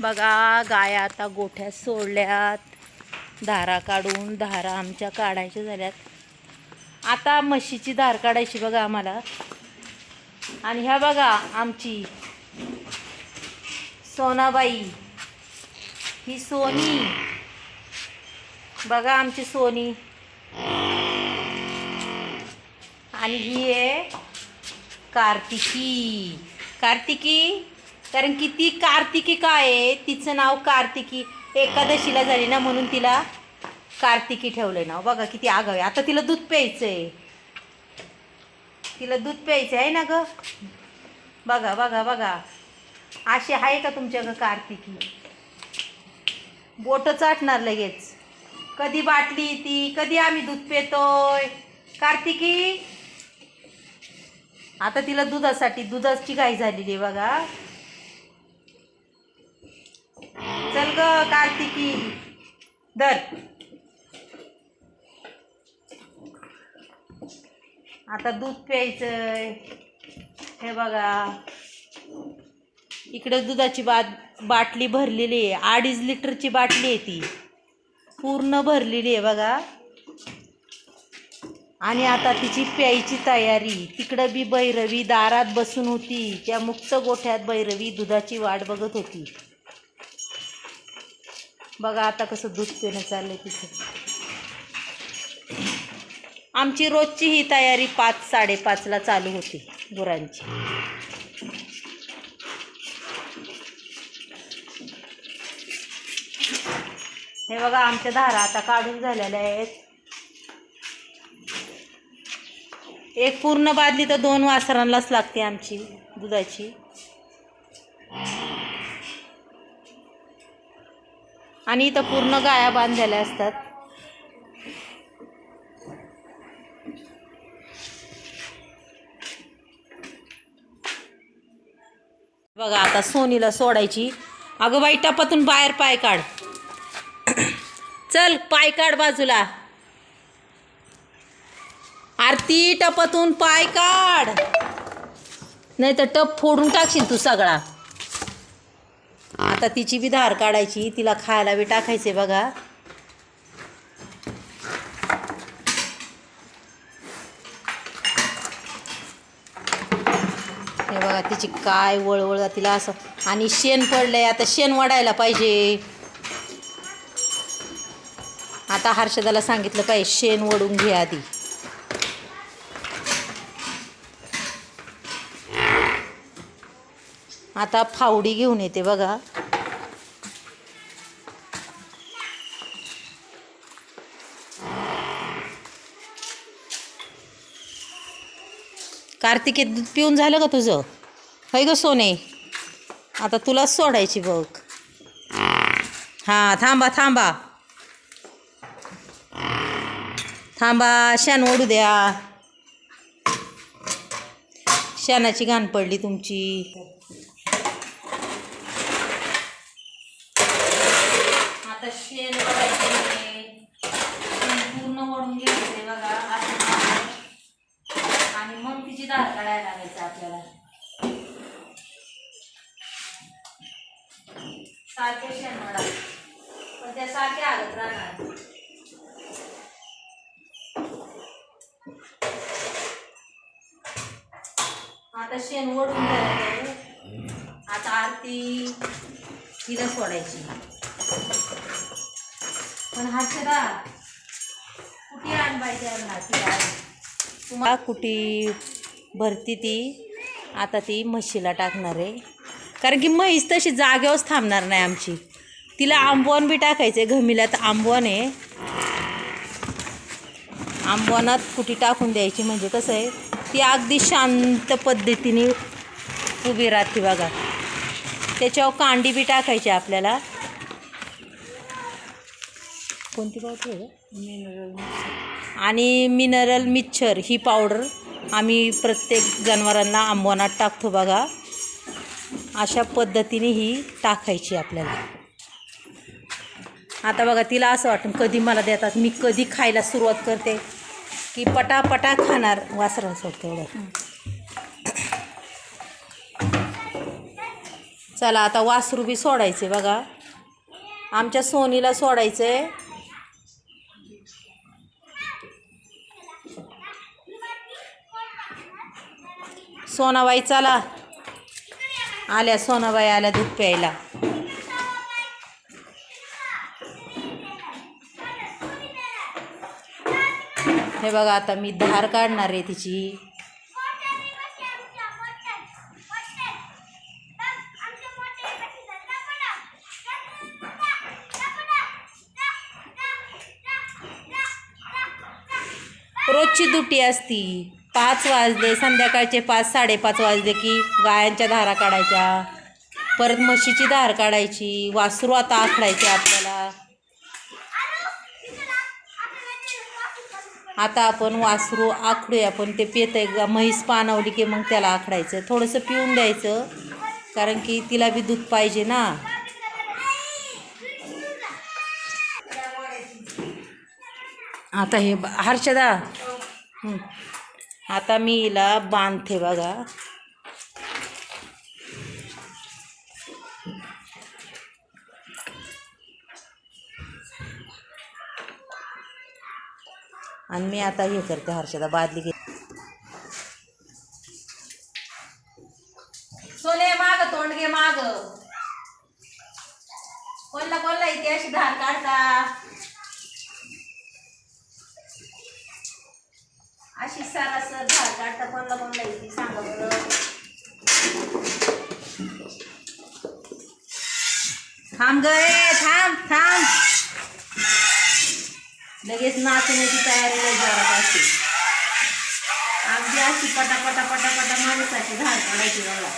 बघा गाया आता गोठ्यात सोडल्यात. धारा काढून धारा आमच्या काढायच्या झाल्यात. आता म्हशीची धार काढायची बघा आम्हाला. आणि ह्या बघा आमची सोनाबाई. ही सोनी. बघा आमची सोनी. आणि ही आहे कार्तिकी. कार्तिकी? कारण की ती कार्तिकी काय आहे? तिचं नाव कार्तिकी. एकादशीला झाली ना म्हणून तिला कार्तिकी ठेवलंय नाव. बघा किती आगाव. आहे आता तिला दूध प्यायचं आहे तिला दूध प्यायचं आहे ना ग? बघा बघा बघा. अशी आहे का तुमच्या ग कार्तिकी? बोट चाटणार लगेच. कधी बाटली ती कधी आम्ही दूध पितोय. कार्तिकी? आता तिला दुधासाठी दुधाची गाय झालेली आहे बघा. चल ग कार्तिकी. धर. आता दूध प्यायचंय. हे बघा. इकडे दुधाची बा बाटली भरलेली आहे. अडीच लिटरची बाटली आहे ती. पूर्ण भरलेली आहे बघा. आणि आता तिची प्यायची तयारी. तिकडं बी भैरवी दारात बसून होती. त्या मुक्त गोठ्यात भैरवी दुधाची वाट बघत होती. बघा आता कसं दूध पिणं चाललंय तिचं आमची रोजची ही तयारी पाच साडेपाचला चालू होती गुरांची. हे बघा आमच्या धारा आता काढून झालेल्या आहेत. एक पूर्ण बादली तर दोन वासरांनाच लागते आमची दुधाची. आणि इथं पूर्ण गाया बांधलेल्या असतात. बघा आता सोनीला सोडायची. अगं बाई टपातून बाहेर पाय काढ. चल पाय काढ बाजूला. आरती टपातून पाय काढ. नाही तर टप फोडून टाकशील तू सगळा. आता तिची बी धार काढायची तिला खायला बी टाकायचे बघा. हे बघा तिची काय वळवळ तिला असं. आणि शेण पडलंय आता शेण वाढायला पाहिजे. आता हर्षदाला सांगितलं पाहिजे शेण वडून घे आधी. आता फावडी घेऊन येते बघा. कार्तिके दूध पिऊन झालं का तुझं? होय ग सोने. आता तुलाच सोडायची बघ. हां थांबा थांबा. थांबा शान ओढू द्या. शानाची घाण पडली तुमची. आता शेण पूर्ण ओढून घ्यायचे बघा. आणि डाळ काढायला लागायचं आपल्याला? सारखे शेण पण त्या सारख्या आगत राहणार आता शेण ओढून झालं आता आरती तिला सोडायची. पण हर्षदा कुठे आण पाहिजे ना तुम्हाला कुटी भरती ती. आता ती म्हशीला टाकणार आहे. कारण की म्हैस तशी जागेवरच थांबणार नाही आमची. तिला आंबवण बी टाकायचं आहे घमिल्यात आंबवण आहे. आंबवनात कुटी टाकून द्यायची म्हणजे कसं आहे ती अगदी शांत पद्धतीने उभी राहते बघा. त्याच्यावर कांडी बी टाकायची आपल्याला. कोणती पावडर मिनरल आणि मिनरल मिक्सर ही पावडर. आम्ही प्रत्येक जनावरांना आंबवनात टाकतो बघा. अशा पद्धतीने ही टाकायची आपल्याला. आता बघा तिला असं वाटतं कधी मला देतात मी कधी खायला सुरुवात करते. की पटापटा खाणार वासरू सोडतो एवढं. चला आता वासरू बी सोडायचे बघा. आमच्या सोनीला सोडायचं आहे सोनाबाई चला. आल्या सोनाबाई आल्या दूध प्यायला. हे बघा आता मी धार काढणार आहे तिची. रोजची दुटी असती. पाच वाजले संध्याकाळचे पाच साडेपाच वाजले की गायांच्या धारा काढायच्या. परत म्हशीची धार काढायची वासरू आता आखडायचे आपल्याला. आता आपण वासरू आखडूया पण ते पेतय ग म्हैस पाणवली की मग त्याला आखडायचं. थोडंसं पिऊन द्यायचं कारण की तिला बी दूध पाहिजे ना. आता हे ब- हर्षदा. आता मी हिला बांधते बघा. आणि मी आता हे करते हर्षदा बादली घे सोने माग तोंड घे माग कोणला कोणला इथे अशी धार काढता अशी सरासर धार काढता कोणला कोणला इथे सांगा बरं. थांब ग थांब थांब. लगेच नाचण्याची तयारी लय जोरात अगदी अशी पटापटा पटापटा माणसाची झाड काढायची मला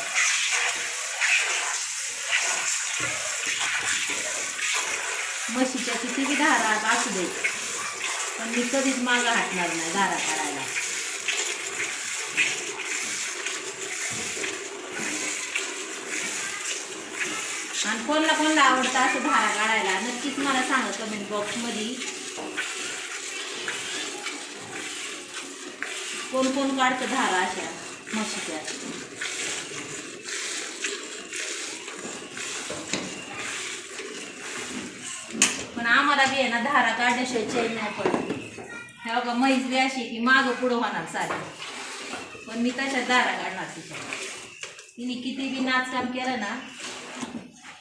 म्हशीच्या किती बी धारा असू दे. पण मी कधीच मागं हटणार नाही धारा काढायला. आणि कोणला कोणला आवडतं असं धारा काढायला नक्कीच मला सांगा कमेंट बॉक्समध्ये कोण कोण काढतं धारा अशा म्हशीच्या? पण आम्हाला बी आहे ना धारा काढण्याशिवाय चेन नाही पडत. हे बघा म्हैस अशी की मागं पुढं होणार सारे पण मी तशा दारा काढणार तिच्या तिने किती बी नाचकाम केलं ना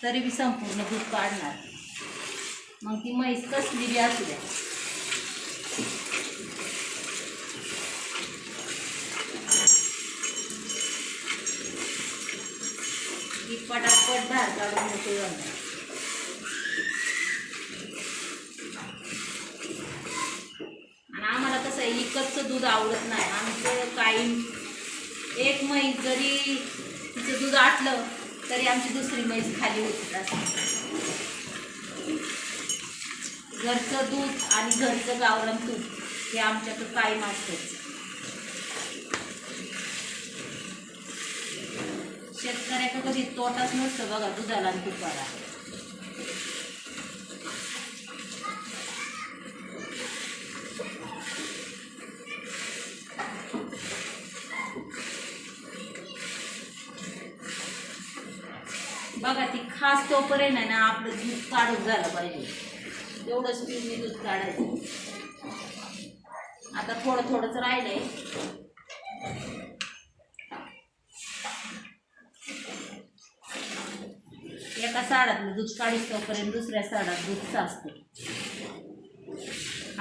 तरी बी संपूर्ण दूध काढणार. मग ती म्हैस कसली बी असू द्या. पटापट धार काढून मोकळी होणार आणि आम्हाला कसं आहे इकतचं दूध आवडत नाही आमचं काही एक म्हैस जरी तिचं दूध आटलं तरी आमची दुसरी म्हैस खाली होती घरचं दूध आणि घरचं गावरान दूध हे आमच्याकडं कायम असतंच. शेतकऱ्याकडे कधी तोटाच नसतं बघा दुधाला आणि तुपाला. बघा ती खास तोपर्यंत आहे ना आपलं दूध काढून झालं पाहिजे. एवढंच मी दूध काढायचं. आता थोडं थोडंच राहिलंय. एका साडातलं दूध काढीस तोपर्यंत दुसऱ्या साडात दूध साचतं.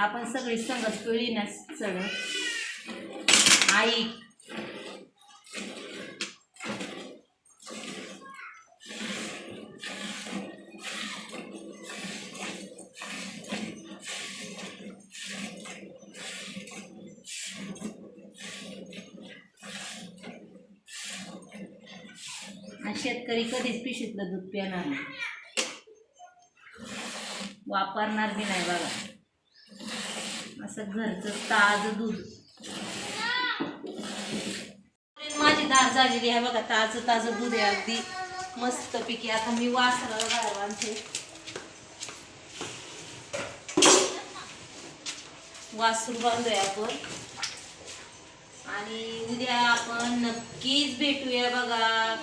आपण सगळी संगत पिळी ना सगळं. आई आणि शेतकरी कधीच पिशीतलं दूध पिणार नाही. वापरणार बी नाही बघा. असं घरचं ताजं दूध. माझी धार झालेली आहे बघा ताजं ताजं दूध आहे अगदी. मस्त पिकी. आता मी वासराला बाहेर बांधते वासरू बांधूया आपण. आणि उद्या आपण नक्कीच भेटूया बघा.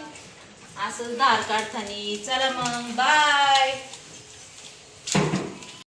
असंच दार काढताना. चला मग बाय.